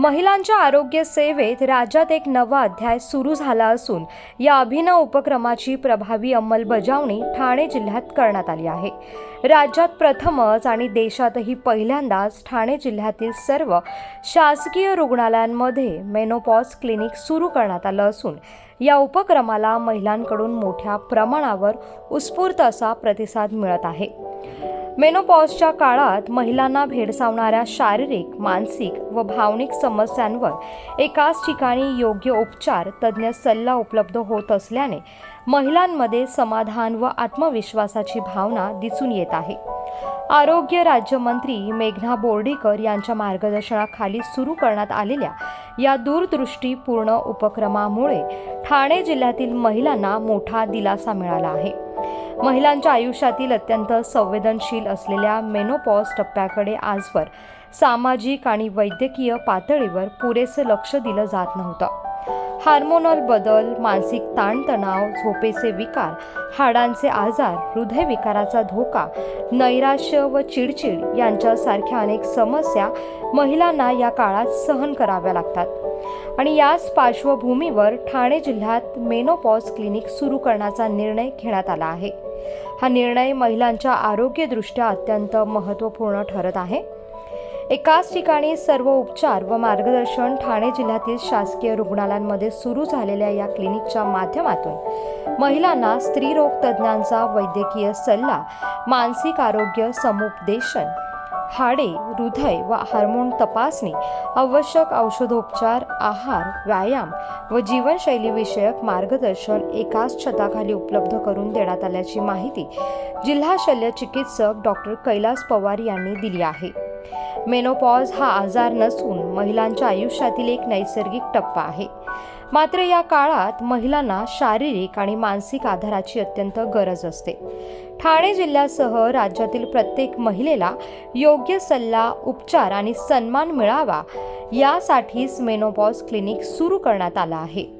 महिलांच्या आरोग्य सेवेत राज्यात एक नवा अध्याय सुरू झाला असून या अभिनव उपक्रमाची प्रभावी अंमलबजावणी ठाणे जिल्ह्यात करण्यात आली आहे. राज्यात प्रथमच आणि देशातही पहिल्यांदाच ठाणे जिल्ह्यातील सर्व शासकीय रुग्णालयांमध्ये मेनोपॉज क्लिनिक सुरू करण्यात आलं असून या उपक्रमाला महिलांकडून मोठ्या प्रमाणावर उत्स्फूर्त असा प्रतिसाद मिळत आहे. मेनोपॉजच्या काळात महिलांना भेडसावणाऱ्या शारीरिक मानसिक व भावनिक समस्यांवर एकाच ठिकाणी योग्य उपचार तज्ज्ञ सल्ला उपलब्ध होत असल्याने महिलांमध्ये समाधान व आत्मविश्वासाची भावना दिसून येत आहे. आरोग्य राज्यमंत्री मेघना बोर्डीकर यांच्या मार्गदर्शनाखाली सुरू करण्यात आलेल्या या दूरदृष्टीपूर्ण उपक्रमामुळे ठाणे जिल्ह्यातील महिलांना मोठा दिलासा मिळाला आहे. महिलांच्या आयुष्यातील अत्यंत संवेदनशील असलेल्या मेनोपॉज टप्प्याकडे आजवर सामाजिक आणि वैद्यकीय पातळीवर पुरेसे लक्ष दिलं जात नव्हतं. हार्मोनल बदल मानसिक ताणतणाव झोपेचे विकार हाडांचे आजार हृदयविकाराचा धोका नैराश्य व चिडचिड यांच्यासारख्या अनेक समस्या महिलांना या काळात सहन कराव्या लागतात. आणि याच पार्श्वभूमीवर ठाणे जिल्ह्यात मेनोपॉज क्लिनिक सुरू करण्याचा निर्णय घेण्यात आला आहे. हा निर्णय महिलांच्या आरोग्यदृष्ट्या अत्यंत महत्त्वपूर्ण ठरत आहे. एकाच ठिकाणी सर्व उपचार व मार्गदर्शन ठाणे जिल्ह्यातील शासकीय रुग्णालयांमध्ये सुरू झालेल्या या क्लिनिकच्या माध्यमातून महिलांना स्त्रीरोग तज्ज्ञांचा वैद्यकीय सल्ला मानसिक आरोग्य समुपदेशन हाडे हृदय व हार्मोन तपासणी आवश्यक औषधोपचार आहार व्यायाम व जीवनशैलीविषयक मार्गदर्शन एकाच छताखाली उपलब्ध करून देण्यात आल्याची माहिती जिल्हा शल्य चिकित्सक डॉक्टर कैलास पवार यांनी दिली आहे. मेनोपॉज हा आजार नसून महिलांच्या आयुष्यातील एक नैसर्गिक टप्पा आहे. मात्र या काळात महिलांना शारीरिक आणि मानसिक आधाराची अत्यंत गरज असते. ठाणे जिल्ह्यासह राज्यातील प्रत्येक महिलेला योग्य सल्ला उपचार आणि सन्मान मिळावा यासाठीच मेनोपॉज क्लिनिक सुरू करण्यात आलं आहे.